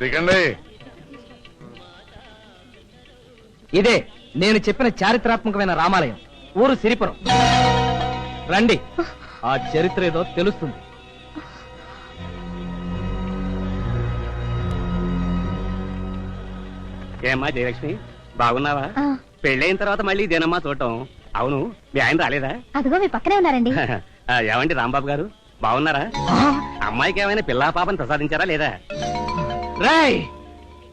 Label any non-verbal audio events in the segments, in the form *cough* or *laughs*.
దిగండి ఇదే నేను చెప్పిన చారిత్రాత్మకమైన రామాలయం. ఊరు సిరిపురం. రండి. ఆ చరిత్ర ఏదో తెలుస్తుంది. ఏమ్మా జయలక్ష్మి బాగున్నావా? పెళ్ళైన తర్వాత మళ్ళీ ఇదేనమ్మా చూడటం. అవును మీ ఆయన రాలేదా? అదిగో మీ పక్కనే ఉన్నారండి. *laughs* ఆ, ఏమండి రాంబాబు గారు? బాగున్నారా? అమ్మాయికి ఏమైనా పిల్లా పాపని ప్రసాదించారా లేదా? రేయ్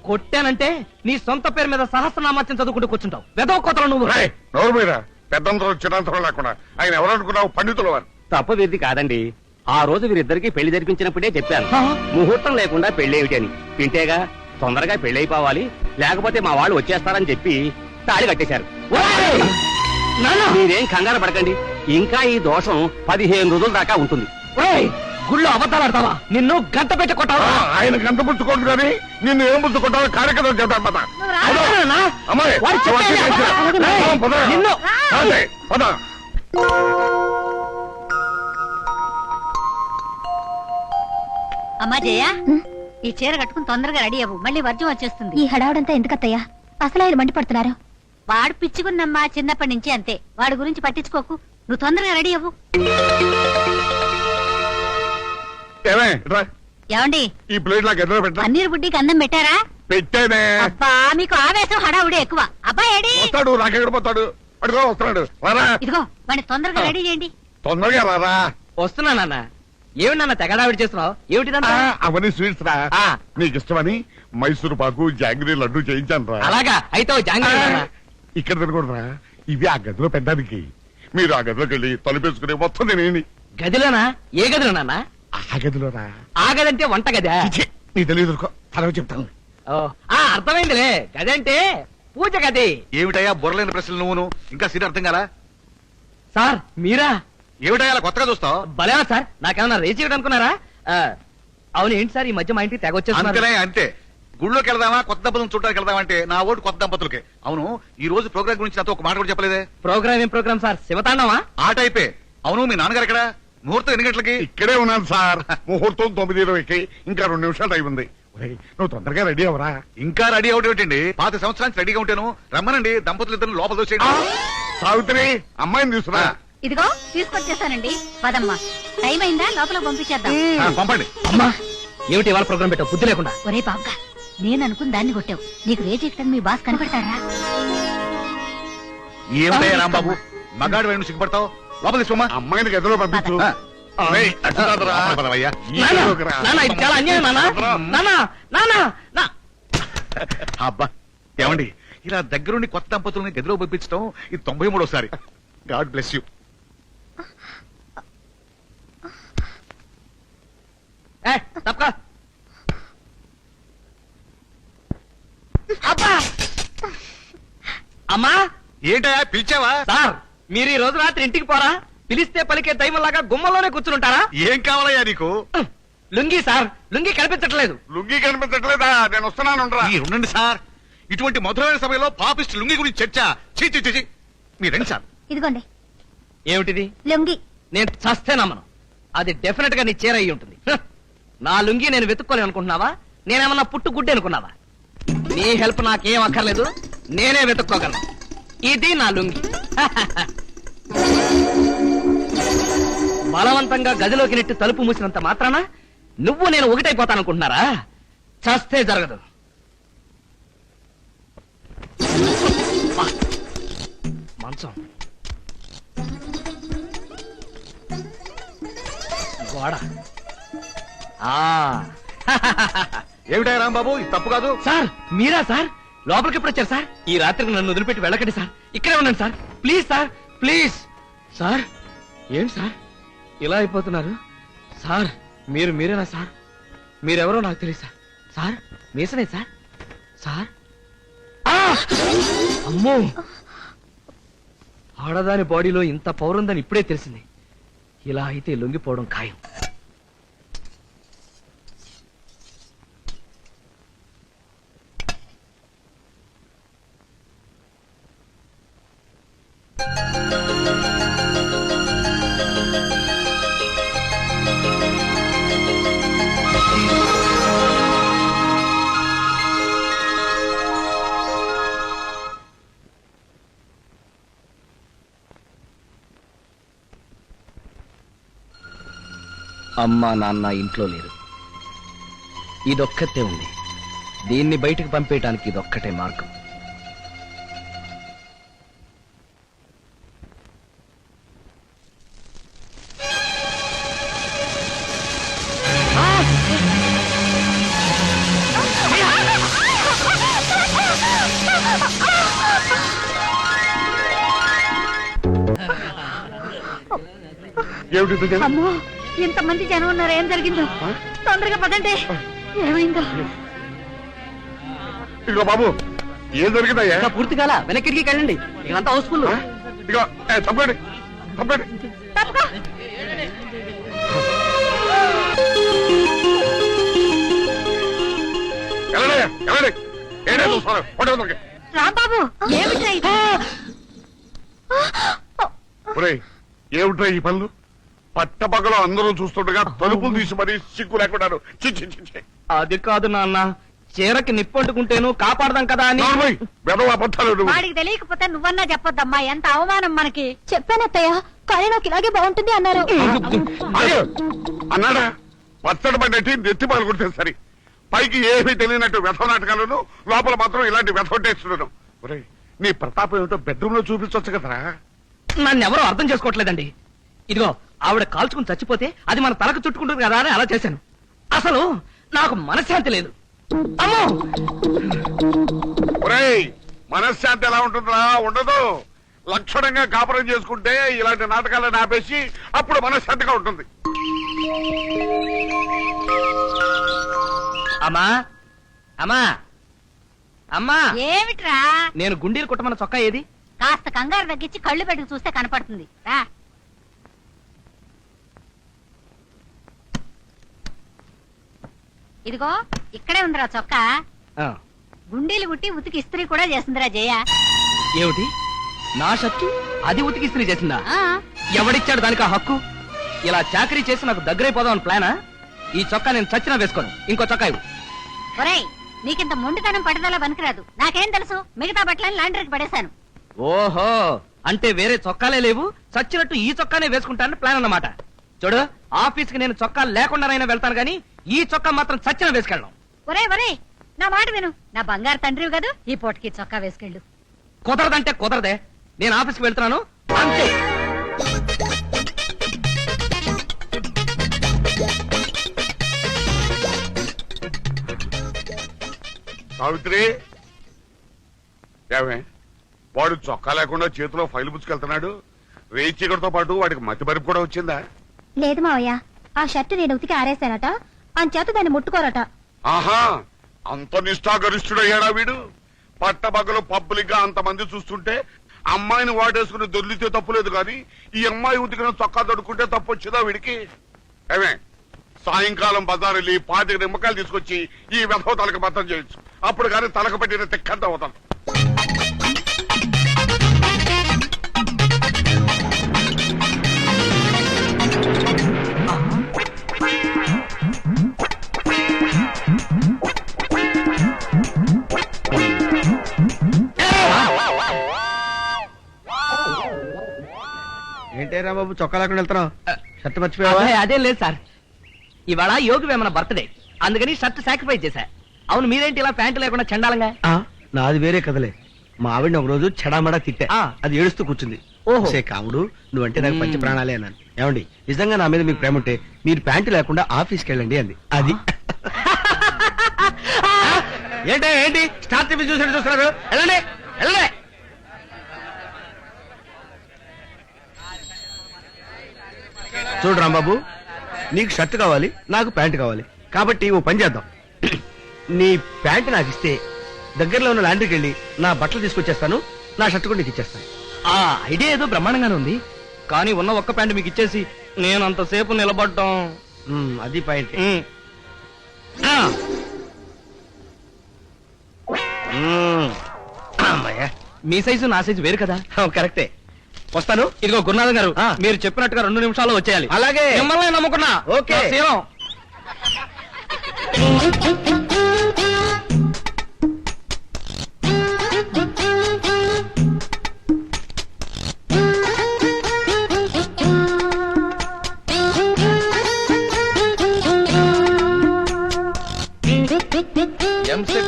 కొట్టానంటే నీ సొంత పేరు మీద సహస్రనామాత్యం చదువుకుంటూ కూర్చుంటావు. వెదవ కోతలు నువ్వు. రేయ్, నోరు మీద పెద్దంతరం చిన్నంతరం లేకుండా. ఆయన ఎవరనుకున్నావు పండితుల వారు. తప్పు వీరిది కాదండి. ఆ రోజు వీరిద్దరికి పెళ్ళి జరిపించినప్పుడే చెప్పాను. ఆ? ముహూర్తం లేకుండా పెళ్ళి ఏమిటి అని. వింటేగా తొందరగా పెళ్ళి అయిపోవాలి లేకపోతే మా వాళ్ళు వచ్చేస్తారని చెప్పి తాళి కట్టేశారు. ఓయ్! మీరేం కంగారు పడకండి. ఇంకా ఈ దోషం పదిహేను రోజుల దాకా ఉంటుంది. ఓయ్! గుళ్ళో అబద్ధాలు ఆడతావా? నిన్ను గంట పెట్టి కొట్టావా? ఆయన గంట పుచ్చుకోండి కానీ నిన్ను ఏం పుచ్చుకుంటావో కార్యక్రమం చెప్తాను పద? అమ్మాయి. అమ్మా జయ ఈ చీర కట్టుకుని తొందరగా రెడీ అవ్వు. మళ్ళీ వర్జం వచ్చేస్తుంది. ఈ హడావుడంతా ఎందుకత్తయ్యా? అసలు ఆయన మండిపడుతున్నారు? వాడు పిచ్చుకున్నమ్మా చిన్నప్పటి నుంచి అంతే. వాడి గురించి పట్టించుకోకు. నువ్వు తొందరగా రెడీ అవ్వు. ఏమే, ఇట్రా. ఏమండి? ఈ ప్లేట్ నాకు ఎదురు పెట్టా పన్నీర్ బుడ్డికి అందం పెట్టారా? పెట్టేనే. అబ్బా మీకు ఆవేశం హడావుడే ఎక్కువ. అబ్బాయి ఏడి? వస్తాడు నాకెక్కడ పోతాడు? అడుగు వస్తున్నాడు. రారా. ఇదిగో వాడిని తొందరగా రెడీ చేయండి. తొందరగా రారా. వస్తున్నా నాన్న. ఏమి నాన్న తెగడావిడి చేస్తున్నావు? ఏమిటిదంతా ఆ, అవన్నీ స్వీట్స్ రా. ఆ. నీకు ఇష్టమని మైసూరు పాకు జాంగ్రీ లడ్డు చేయించాను రా. అలాగా? అయితే ఓ జాంగ్రీ నాన్న. ఇక్కడ తినకూడదురా. ఇవి ఆ గదిలో పెద్దానికి మీరు ఆ గదిలోకి వెళ్ళి తలుపేసుకుని మొత్తం తినేయండి. గదిలోనా? ఏ గదిలో నాన్న? ఆ గదిలో రా ఆ గదంటే వంట గదా? చిచి, నీ తెలియదు తర్వాత చెప్తాను. ఓ, ఆ అర్థమైందిలే. గదంటే పూజ గది. ఏమిటయ్యా బుర్రలేని ప్రశ్నలు నువ్వును? ఇంకా సీట్ అర్థం కదా సార్ మీరా? ఏమిటయ్యా అలా కొత్తగా చూస్తావు? భలేవా సార్ నాకేమన్నా రేచి అనుకున్నారా? ఆ, అవును ఏంటి సార్ ఈ మధ్య మా ఇంటికి తెగ వచ్చేస్తున్నారు? అంతేనే అంతే. గుళ్ళోకి వెళ్దామా కొత్త దంపతులను చూడడానికి వెళ్దామా అంటే నా ఓటు కొత్త దంపతులకే. అవును ఈ రోజు ప్రోగ్రామ్ గురించి నాతో ఒక మాట కూడా చెప్పలేదే. ప్రోగ్రామ్ ఏం ప్రోగ్రామ్ సార్? శివతాండవా? ఆట అయిపోయి అవును మీ నాన్నగారు ఎక్కడ? ముహూర్తం ఎన్ని గంటలకి? ఇక్కడే ఉన్నాను సార్. ముహూర్తం తొమ్మిది ఇరవైకి. ఇంకా రెండు నిమిషాలు టైం ఉంది. ఒరేయ్, నువ్వు తొందరగా రెడీ అవరా ఇంకా రెడీ అవుట్ ఏంటండి? పాత సంవత్సరానికి రెడీగా ఉంటాను. రమ్మనండి దంపతులు ఇద్దరు లోపల దోసేయండి. సావిత్రి అమ్మాయిని తీసుకురా. ఇదిగో తీసుకొచ్చేసానండి. పదమ్మా. టైం అయిందా? లోపల పంపించేద్దాం. ఆ, పంపండి. అమ్మా ఏమిటి ఇవాళ ప్రోగ్రామ్ పెట్టావు? బుద్ధి లేకుండా. ఒరే బాబుగా నేను అనుకుని దాన్ని కొట్టావు. నీకు ఎక్కడానికి మీ బాస్ కనపడతారా? ఏమిటయ్యా రాంబాబు? మగాడు వేణు సిగ్గుపడతావు? లోపల తీసుకోమా అమ్మాయిని గదిలో పంపించు. ఆ. అటు కాదురా. పదవయ్యా. అబ్బా ఏమండి? ఇలా దగ్గరుండి కొత్త దంపతుల్ని గదిలో పంపించడం ఇది తొంభై మూడోసారి. God bless you. ఏ, తప్పకా. అమ్మా! ఏంటయ్యా పిలిచావా? సార్ మీరు ఈ రోజు రాత్రి ఇంటికి పోరా? పిలిస్తే పలికే దైవంలాగా గుమ్మలోనే కూర్చుంటారా ఏం కావాలయ్యా నీకు? లుంగి సార్ లుంగి కనిపించట్లేదు. లుంగీ కనిపించట్లేదా? నేను వస్తున్నాను మీరు ఉండండి సార్. ఇటువంటి మధురమైన సమయంలో పాపిస్ట్ లుంగి గురించి చర్చ. చీ చీ, చీ చీ. మీరు సార్. ఇదిగోండి. ఏమిటిది? లొంగి. నేను చస్తే నమ్మను. అది డెఫినెట్గా నీ చీర అయి ఉంటుంది. హ! నా లుంగి నేను వెతుక్కోలేను అనుకుంటున్నావా? నేనేమన్నా పుట్టు గుడ్డి అనుకున్నావా? నీ హెల్ప్ నాకేం అక్కర్లేదు. నేనే వెతుక్కోగలను. ఇది నా లుంగి. బలవంతంగా గదిలోకి నెట్టి తలుపు మూసినంత మాత్రాన నువ్వు నేను ఒకటైపోతాననుకుంటున్నారా? చస్తే జరగదు! మంచం. గోడ. ఆ. ఏమిటయ్యా రాంబాబు? ఇది తప్పు కాదు. సార్ మీరా సార్? లోపలికి ఎప్పుడు వచ్చారు సార్? ఈ రాత్రికి నన్ను వదిలిపెట్టి వెళ్ళకండి సార్. ఇక్కడే ఉండండి sir. Please sir. Please. Sir ఏంటి సార్? ఇలా అయిపోతున్నారు? సార్ మీరు మీరేనా సార్? మీరెవరో నాకు తెలియదు సార్. సార్ మీసనే సార్? సార్? అమ్మో! ఆడదాని బాడీలో ఇంత పౌరుందని ఇప్పుడే తెలిసింది. ఇలా అయితే లొంగిపోవడం ఖాయం. అమ్మ నాన్న ఇంట్లో లేరు. ఇదొక్కతే ఉంది. దీన్ని బయటకు పంపేయటానికి ఇదొక్కటే మార్గం. ఏమిటి? అమ్మో ఇంతమంది జనం ఉన్నారు ఏం జరిగిందో తొందరగా పదండి. ఏమైందో? ఇదిగో బాబు ఏం జరిగిందయ్యా? ఇంకా పూర్తి కాల వెనక్కి వెళ్ళండి. ఇదంతా హౌస్ఫుల్? ఇదిగో తప్పండి తప్పండి రాంబాబు ఏమిట్రా ఈ పనులు? పట్టపగలు అందరూ చూస్తుండగా తలుపులు తీసి మరీ సిగ్గు లేకుండాను. చి చి చి, చి. అది కాదు నాన్న. చీరకి నిప్పంటుకుంటేను కాపాడదాం కదా అని. వాడికి తెలియకపోతే నువ్వన్నా చెప్పొద్దమ్మా. ఎంత అవమానం మనకి. చెప్పాను అత్తయ్య. కానీ నాకు ఇలాగే బాగుంటుంది అన్నారు. అన్నాడా? పచ్చడి పడినట్టు నెత్తి పగలు కొడితే సరి. పైకి ఏమీ తెలియనట్టు వ్యథ నాటకాలను లోపల మాత్రం ఇలాంటి వ్యథ టేస్తున్నాను ఒరేయ్ నీ ప్రతాపం ఏమిటో బెడ్రూమ్లో చూపించవచ్చు కదరా. నన్ను ఎవరో అర్థం చేసుకోవట్లేదండి. ఇదిగో ఆవిడ కాల్చుకుని చచ్చిపోతే అది మన తలకు చుట్టుకుంటుంది కదా అని అలా చేశాను. అసలు నాకు మనశ్శాంతి లేదు. అమ్మో! ఒరేయ్ మనశ్శాంతి ఎలా ఉంటుందా ఉండదు. లక్షణంగా కాపురం చేసుకుంటే ఇలాంటి నాటకాలను ఆపేసి అప్పుడు మనశ్శాంతిగా ఉంటుంది. అమ్మా! అమ్మా! అమ్మా! ఏమిట్రా? నేను గుండీలు కుట్టమన్న చొక్కా ఏది? కాస్త కంగారు తగ్గించి కళ్ళు పెట్టుకు చూస్తే కనపడుతుంది. రా. ఇదిగో ఇక్కడే ఉందిరా చొక్కా. గుండీలు గుట్టి ఉతికి ఇస్త్రీ కూడా చేసిందిరా జయ. ఏమిటి? నా షర్టు? అది ఉతికి ఇస్త్రీ చేసిందా? ఆ, ఎవడిచ్చాడు దానికి ఆ హక్కు? ఇలా చాకరీ చేసి నాకు దగ్గరైపోదాం అని ప్లానా? ఈ చొక్కా నేను చచ్చినా వేసుకోను. ఇంకో చొక్కా ఇవ్వు. ఒరేయ్ నీకింత మొండితనం పట్టుదల పనికిరాదు. నాకేం తెలుసు? మిగతా బట్టలని లాండ్రీకి పడేశాను. ఓహో అంటే వేరే చొక్కాలే లేవు? చచ్చినట్టు ఈ చొక్కానే వేసుకుంటానని ప్లాన్ అన్నమాట. చూడు ఆఫీస్కి నేను చొక్కా లేకుండానైనా వెళ్తాను గానీ ఈ చొక్కా మాత్రం చచ్చిన వేసుకెళ్ళను ఒరేయ్ ఒరేయ్ నా మాట విను. నా బంగారు తండ్రివి కదా ఈ పూటకి చొక్కా వేసుకెళ్ళు. కుదరదంటే కుదరదే. నేను ఆఫీస్కి వెళ్తున్నాను. అంతే. సావిత్రి! ఏమే వాడు చొక్కా లేకుండా చేతిలో ఫైల్ పుచ్చుకెళ్తున్నాడు. రేచీకటితో పాటు వాడికి మతి మరుపు కూడా వచ్చిందా? లేదు మావయ్య ఆ షర్ట్ నేను ఉతికి ఆరేశానట. అంచేత దాన్ని ముట్టుకోరట. ఆహా అంత నిష్ఠాగరిష్ఠుడయ్యాడా వీడు? పట్టబగలు పబ్లిక్గా అంతమంది చూస్తుంటే అమ్మాయిని వాడేసుకుని దొర్లితే తప్పులేదు కానీ ఈ అమ్మాయి ఉతికిన చొక్కా దొడుకుంటే తప్పు వచ్చిందా వీడికి? ఏమే సాయంకాలం బజార్ వెళ్ళి పాతిక నిమ్మకాయలు తీసుకొచ్చి ఈ వెధవ తలక బద్దం చేయొచ్చు. అప్పుడు కానీ తలక పెట్టిన తిక్కంత అవుతాను ఏంటేరా బాబు చొక్కా లేకుండా వెళ్తున్నావు? షర్ట్ మర్చిపోయావా? అదే అదేం లేదు సార్. ఇవాళ యోగి వేమన బర్త్డే. అందుకని షర్ట్ సాక్రిఫైస్ చేశా. అవును మీరేంటి ఇలా ప్యాంటు లేకుండా చండాలంగా? ఆ, నాది వేరే కదలే మా ఆవిడని ఒక రోజు చెడామడా తిట్టా. ఆ. అది ఏడుస్తూ కూర్చుంది. ఓహో. సే కాముడు నువ్వంటే నాకు పంచ మ్మ్. ప్రాణాలే అన్నాను. ఏమండి నిజంగా నా మీద మీకు ప్రేమ ఉంటే మీరు ప్యాంటు లేకుండా ఆఫీస్కి వెళ్ళండి అంది. అది. *laughs* ఏంటో ఏంటి? స్టార్ టీవీ చూసినట్టు చూస్తున్నారు? వెళ్ళండి వెళ్ళండి. చూడు రాంబాబు నీకు షర్ట్ కావాలి నాకు ప్యాంట్ కావాలి. కాబట్టి ఓ పని చేద్దాం. నీ ప్యాంట్ నాకు ఇస్తే దగ్గరలో ఉన్న లాండ్రీకి వెళ్ళి నా బట్టలు తీసుకొచ్చేస్తాను నా షర్ట్ కూడా నీకు ఇచ్చేస్తాను. ఆ ఐడియా ఏదో బ్రహ్మాండంగానే ఉంది. కానీ ఉన్న ఒక్క ప్యాంటు మీకు ఇచ్చేసి నేను అంతసేపు నిలబడ్డం. అది పాయింట్ ఉమ్. ఆ, అమ్మయ్యా మీ సైజు నా సైజు వేరు కదా. *laughs* కరెక్టే. వస్తాను. ఇదిగో గురునాథం గారు మీరు చెప్పినట్టుగా రెండు నిమిషాలు వచ్చేయాలి. అలాగే. మిమ్మల్ని నమ్ముకున్నా. ఓకే.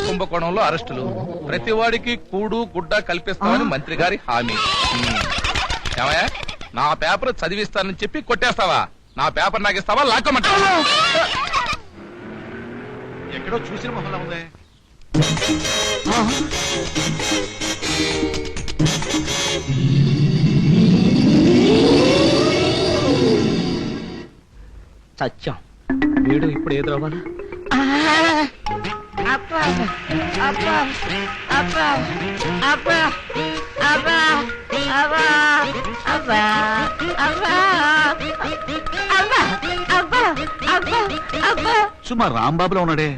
కుంభకోణంలో అరెస్టులు. ప్రతివాడికి కూడు గుడ్డ కల్పిస్తామని మంత్రి గారి హామీ. ఏమయ్యా? నా పేపర్ చదివిస్తానని చెప్పి కొట్టేస్తావా? నా పేపర్ నాకు ఇస్తావా? లాక్కోమంటావా? ఎక్కడో చూసిన మొహంలా ఉందే. చచ్చాం. వీడు ఇప్పుడు సుమా రాంబాబులో ఉన్నాడే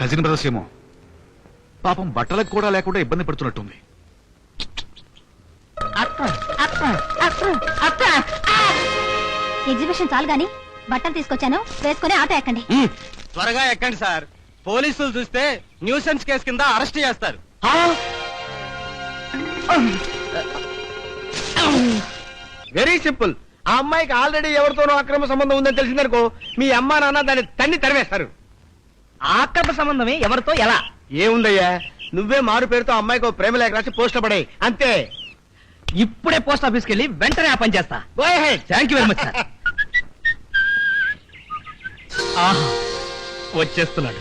కజిన్ బ్రదర్స్ ఏమో పాపం బట్టలకు కూడా లేకుండా ఇబ్బంది పడుతున్నట్టుంది ఎగ్జిబిషన్ చాలు గాని బట్టలు తీసుకొచ్చాను వేసుకుని ఆటో ఎక్కండి త్వరగా ఎక్కండి సార్ పోలీసులు చూస్తే న్యూసెన్స్ కేసు కింద అరెస్ట్ చేస్తారు. వెరీ సింపుల్ ఆ అమ్మాయికి ఆల్రెడీ ఎవరితోనో అక్రమ సంబంధం ఉందని తెలిసిందనుకో మీ అమ్మా నాన్న దాన్ని తన్ని తరివేస్తారు. ఆక్రమ సంబంధమే ఎవరితో ఎలా? ఏముందయ్యా? నువ్వే మారు పేరుతో అమ్మాయికి ఓ ప్రేమ లేఖ రాసి పోస్ట్ పడాయి. అంతే. ఇప్పుడే పోస్ట్ ఆఫీస్కి వెళ్ళి వెంటనే ఆ పని చేస్తా. Thank you very much sir వచ్చేస్తున్నాడు.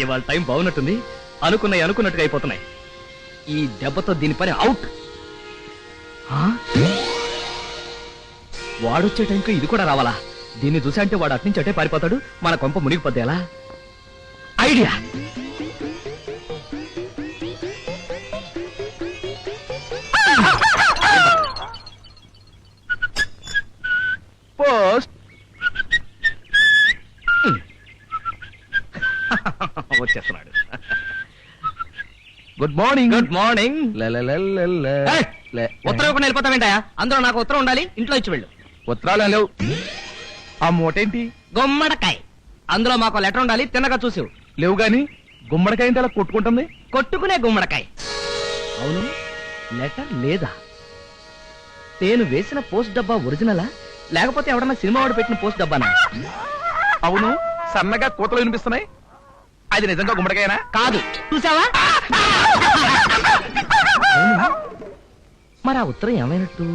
ఇవాళ టైం బాగున్నట్టుంది. అనుకున్నాయి అనుకున్నట్టుగా అయిపోతున్నాయి. ఈ దెబ్బతో దీని పని అవుట్. వాడొచ్చే టైంకి ఇది కూడా రావాలా? దీన్ని చూసా అంటే వాడు అట్నుంచి అటే పారిపోతాడు. మన కొంప మునిగిపోద్ది ఎలా? ఐడియా! మార్నింగ్. Good morning. ఉత్తరం ఇవ్వకుండా వెళ్ళిపోతావేంటయా అందులో నాకు ఉత్తరం ఉండాలి ఇంట్లో ఇచ్చి వెళ్ళు. ఉత్తరాలు లేవు. ఆ మూటేంటి? గుమ్మడికాయ. అందులో మాకు లెటర్ ఉండాలి తిన్నగా చూసి లేవు గాని గుమ్మడికాయ అలా కొట్టుకుంటుంది? కొట్టుకునే గుమ్మడికాయ. అవును లెటర్ లేదా? నేను వేసిన పోస్ట్ డబ్బా ఒరిజినలా? లేకపోతే ఎవడన్నా సినిమా వాడు పెట్టిన పోస్ట్ డబ్బానా? అవును సన్నగా కోతలు వినిపిస్తున్నాయి. అది నిజంగా గుమ్మడికాయనా? కాదు. చూసావా. మరి ఆ ఉత్తరం ఏమైనట్టు